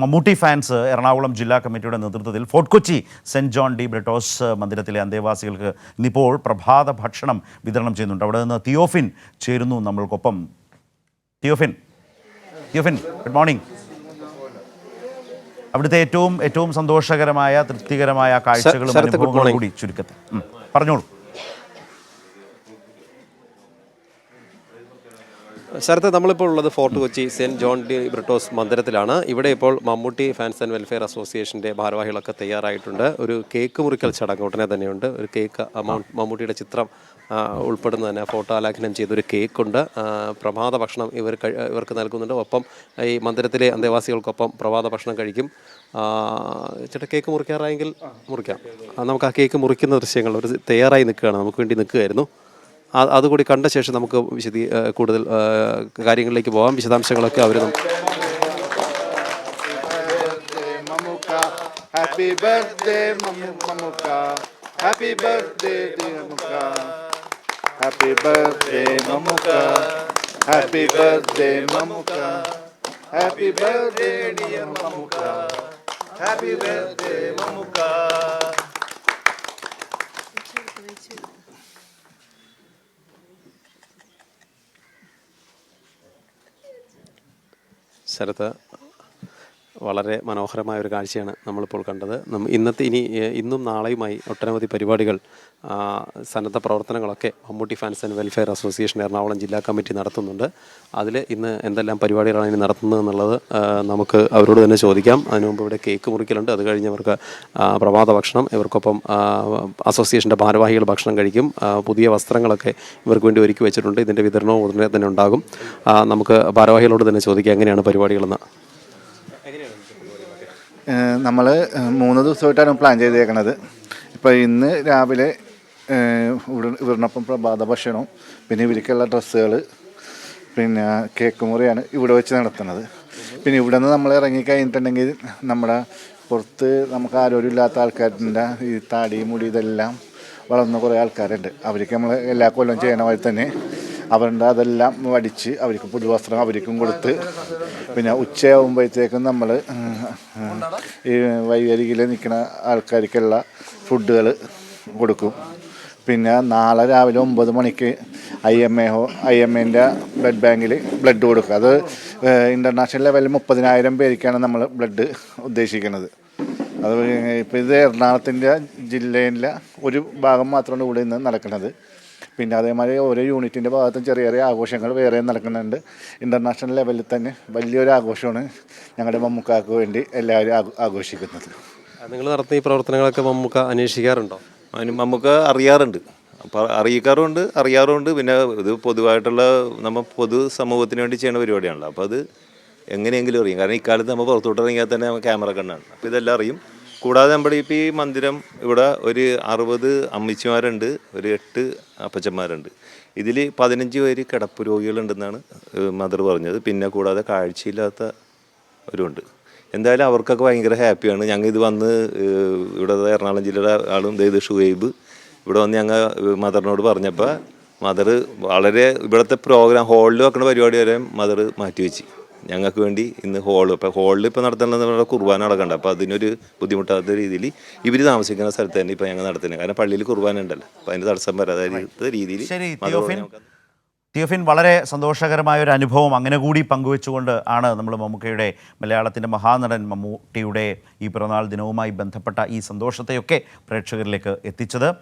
Mammootty fans Ernakulam ജില്ലാ കമ്മിറ്റിയുടെ നേതൃത്വത്തിൽ Fort Kochi saint John de Britto's മന്ദിരത്തിലെ അന്തേവാസികൾക്ക് ഇന്നിപ്പോൾ പ്രഭാത ഭക്ഷണം വിതരണം ചെയ്യുന്നുണ്ട്. അവിടെ നിന്ന് തിയോഫിൻ ചേരുന്നു നമ്മൾക്കൊപ്പം. തിയോഫിൻ. തിയോഫിൻ ഗുഡ് മോർണിംഗ് അവിടുത്തെ ഏറ്റവും ഏറ്റവും സന്തോഷകരമായ തൃപ്തികരമായ കാഴ്ചകളും അനുഭവങ്ങളും കൂടി ചുരുക്കത്തിൽ. പറഞ്ഞോളൂ. ശരത്ത് നമ്മളിപ്പോൾ ഉള്ളത് Fort Kochi Saint John de Britto's മന്ദിരത്തിലാണ്. ഇവിടെ ഇപ്പോൾ മമ്മൂട്ടി ഫാൻസ് ആൻഡ് വെൽഫെയർ അസോസിയേഷന്റെ ഭാരവാഹികളൊക്കെ തയ്യാറായിട്ടുണ്ട്. ഒരു കേക്ക് മുറിക്കൽ ചടങ്ങ് ഉടനെ തന്നെയുണ്ട്. ഒരു കേക്ക് മമ്മൂട്ടിയുടെ ചിത്രം ഉൾപ്പെടുന്ന തന്നെ ഫോട്ടോ ആലാഖനം ചെയ്തൊരു കേക്കുണ്ട്. പ്രഭാത ഭക്ഷണം ഇവർ ഇവർക്ക് നൽകുന്നുണ്ട്. ഒപ്പം ഈ മന്ദിരത്തിലെ അന്തേവാസികൾക്കൊപ്പം പ്രഭാത ഭക്ഷണം കഴിക്കും. ചേട്ടാ കേക്ക് മുറിക്കാറായെങ്കിൽ മുറിക്കാം. നമുക്ക് ആ കേക്ക് മുറിക്കുന്ന ദൃശ്യങ്ങൾ ഒരു തയ്യാറായി നിൽക്കുകയാണ്. നമുക്ക് വേണ്ടി നിൽക്കുകയായിരുന്നു. അതുകൂടി കണ്ട ശേഷം നമുക്ക് വിശദീ കൂടുതൽ കാര്യങ്ങളിലേക്ക് പോകാം വിശദാംശങ്ങളൊക്കെ അവർ Happy birthday, dear Mamuka. Happy birthday, Mamuka. Sarath വളരെ മനോഹരമായ ഒരു കാഴ്ചയാണ് നമ്മളിപ്പോൾ കണ്ടത്. ഇന്നത്തെ ഇനി ഇന്നും നാളെയുമായി ഒട്ടനവധി പരിപാടികൾ സന്നദ്ധ പ്രവർത്തനങ്ങളൊക്കെ Mammootty fans and welfare association Ernakulam ജില്ലാ കമ്മിറ്റി നടത്തുന്നുണ്ട്. അതിൽ ഇന്ന് എന്തെല്ലാം പരിപാടികളാണ് ഇനി നടത്തുന്നത് എന്നുള്ളത് നമുക്ക് അവരോട് തന്നെ ചോദിക്കാം. അതിനു മുമ്പ് ഇവിടെ കേക്ക് മുറിക്കലുണ്ട്. അത് കഴിഞ്ഞ് അവർക്ക് പ്രഭാത ഭക്ഷണം ഇവർക്കൊപ്പം അസോസിയേഷന്റെ ഭാരവാഹികൾ ഭക്ഷണം കഴിക്കും. പുതിയ വസ്ത്രങ്ങളൊക്കെ ഇവർക്ക് വേണ്ടി ഒരുക്കി വെച്ചിട്ടുണ്ട്. ഇതിന്റെ വിതരണവും ഉടനെ തന്നെ ഉണ്ടാകും. നമുക്ക് ഭാരവാഹികളോട് തന്നെ ചോദിക്കാം എങ്ങനെയാണ് പരിപാടികളെന്ന്. നമ്മൾ മൂന്ന് ദിവസമായിട്ടാണ് പ്ലാൻ ചെയ്തേക്കണത്. ഇപ്പോൾ ഇന്ന് രാവിലെ ഇവരിനൊപ്പം പ്രഭാത ഭക്ഷണവും പിന്നെ ഇവർക്കുള്ള ഡ്രസ്സുകൾ പിന്നെ കേക്ക് മുറിയാണ് ഇവിടെ വെച്ച് നടത്തുന്നത്. പിന്നെ ഇവിടെ നിന്ന് നമ്മൾ ഇറങ്ങിക്കഴിഞ്ഞിട്ടുണ്ടെങ്കിൽ നമ്മുടെ പുറത്ത് നമുക്ക് ആരോഗ്യമില്ലാത്ത ആൾക്കാരുടെ ഈ താടി മുടി ഇതെല്ലാം വളർന്ന കുറേ ആൾക്കാരുണ്ട്. അവർക്ക് നമ്മൾ എല്ലാ കൊല്ലം ചെയ്യണ പോലെ തന്നെ അവരുടെ അതെല്ലാം വടിച്ച് അവർക്ക് പുതുവസ്ത്രം അവർക്കും കൊടുത്ത് പിന്നെ ഉച്ചയാകുമ്പോഴത്തേക്കും നമ്മൾ ഈ വൈകരികിൽ നിൽക്കുന്ന ആൾക്കാർക്കുള്ള ഫുഡുകൾ കൊടുക്കും. പിന്നെ നാളെ രാവിലെ ഒമ്പത് മണിക്ക് ഐ എം എ ഹോ ഐ എം എന്റെ ബ്ലഡ് ബാങ്കിൽ ബ്ലഡ് കൊടുക്കുക അത് ഇന്റർനാഷണൽ ലെവലിൽ മുപ്പതിനായിരം പേർക്കാണ് നമ്മൾ ബ്ലഡ് ഉദ്ദേശിക്കുന്നത്. അത് ഇപ്പോൾ ഇത് എറണാകുളത്തിന്റെ ജില്ലയിലെ ഒരു ഭാഗം മാത്രമാണ് ഇവിടെ ഇന്ന് നടക്കുന്നത് പിന്നെ അതേമാതിരി ഓരോ യൂണിറ്റിന്റെ ഭാഗത്തും ചെറിയ ചെറിയ ആഘോഷങ്ങൾ വേറെ നടക്കുന്നുണ്ട്. ഇന്റർനാഷണൽ ലെവലിൽ തന്നെ വലിയൊരു ആഘോഷമാണ് ഞങ്ങളുടെ മമ്മൂക്കാക്ക് വേണ്ടി എല്ലാവരും ആഘോ- ആഘോഷിക്കുന്നത്. നിങ്ങൾ നടത്തുന്ന ഈ പ്രവർത്തനങ്ങളൊക്കെ മമ്മൂക്ക അന്വേഷിക്കാറുണ്ടോ? അതിന് മമ്മുക്ക അറിയാറുണ്ട്. അപ്പോൾ അറിയിക്കാറുമുണ്ട് അറിയാറുമുണ്ട്. പിന്നെ ഇത് പൊതുവായിട്ടുള്ള നമ്മൾ പൊതു സമൂഹത്തിന് വേണ്ടി ചെയ്യുന്ന പരിപാടിയാണല്ലോ. അപ്പോൾ അത് എങ്ങനെയെങ്കിലും അറിയും. കാരണം ഇക്കാലത്ത് നമ്മൾ പുറത്തോട്ട് ഇറങ്ങിയാൽ തന്നെ നമ്മൾ ക്യാമറ കണ്ണാണ്. അപ്പോൾ ഇതെല്ലാം അറിയും. കൂടാതെ നമ്മുടെ ഇപ്പോൾ ഈ മന്ദിരം ഇവിടെ ഒരു അറുപത് അമ്മച്ചിമാരുണ്ട് ഒരു എട്ട് അപ്പച്ചന്മാരുണ്ട്. ഇതിൽ പതിനഞ്ച് പേര് കിടപ്പ് രോഗികളുണ്ടെന്നാണ് മദർ പറഞ്ഞത്. പിന്നെ കൂടാതെ കാഴ്ചയില്ലാത്ത ഒരുണ്ട്. എന്തായാലും അവർക്കൊക്കെ ഭയങ്കര ഹാപ്പിയാണ്. ഞങ്ങൾ ഇത് വന്ന് ഇവിടെ എറണാകുളം ജില്ലയുടെ ആളും ഇത് ഷുഹൈബ് ഇവിടെ വന്ന് ഞങ്ങൾ മദറിനോട് പറഞ്ഞപ്പോൾ മദർ വളരെ ഇവിടുത്തെ പ്രോഗ്രാം ഹോളിൽ വെക്കുന്ന പരിപാടി വരെ മദർ മാറ്റിവെച്ച്. ഞങ്ങൾക്ക് വേണ്ടി ഇന്ന് ഹോൾ ഇപ്പോൾ ഹോളിൽ ഇപ്പോൾ നടത്തുന്നത് കുർബാന നടക്കണ്ട. അപ്പോൾ അതിനൊരു ബുദ്ധിമുട്ടാത്ത രീതിയിൽ ഇവർ താമസിക്കുന്ന സ്ഥലത്ത് തന്നെ ഇപ്പോൾ ഞങ്ങൾ നടത്തുന്നത്. കാരണം പള്ളിയിൽ കുർബാന ഉണ്ടല്ലോ. അപ്പോൾ അതിന്റെ തടസ്സം വരാതെ രീതിയിൽ തിയോഫിൻ വളരെ സന്തോഷകരമായ ഒരു അനുഭവം അങ്ങനെ കൂടി പങ്കുവെച്ചുകൊണ്ട് ആണ് നമ്മൾ മമ്മൂക്കയുടെ മലയാളത്തിന്റെ മഹാനടൻ മമ്മൂട്ടിയുടെ ഈ പിറന്നാൾ ദിനവുമായി ബന്ധപ്പെട്ട ഈ സന്തോഷത്തെയൊക്കെ പ്രേക്ഷകരിലേക്ക് എത്തിച്ചത്.